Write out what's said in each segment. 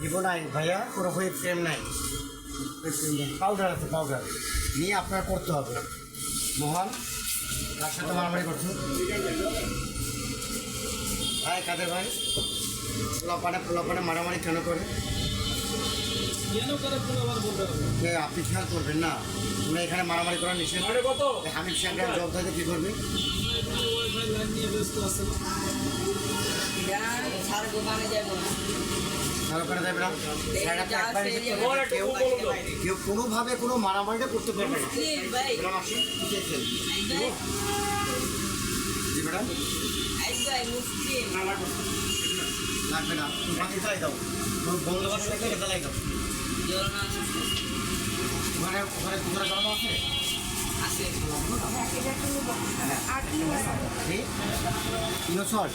দিব নাই ভাইয়া কোনো হুইপ ক্রিম নাই। পাউডার আছে পাউডার নিয়ে আপনার করতে হবে। মোহন তার সাথে মারামারি করছ। ভাই কাদের ভাই? পোলাপানে পোলাপানে মারামারি কেন করে? আপনি খেয়াল করবেন না। তোমরা এখানে মারামারি করার নিষেধ। আরে কত? হামিদ সাহেবরা জব থাকে কী করবে? ব্যস্ত আছে। ভালো করে দেবে না। একবার এসে কেউ কেউ কোনোভাবে কোনো মারামারিটা করতে পারবে না। ম্যাডাম জি লাগবে না। বাকি চালাই দাও। বন্দোবস্ত চালাই দাও। ওখানে ওখানে কুকুরা চালানো আছে? আছে। কি? ইনো সল্ট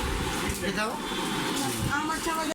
দাও। আমার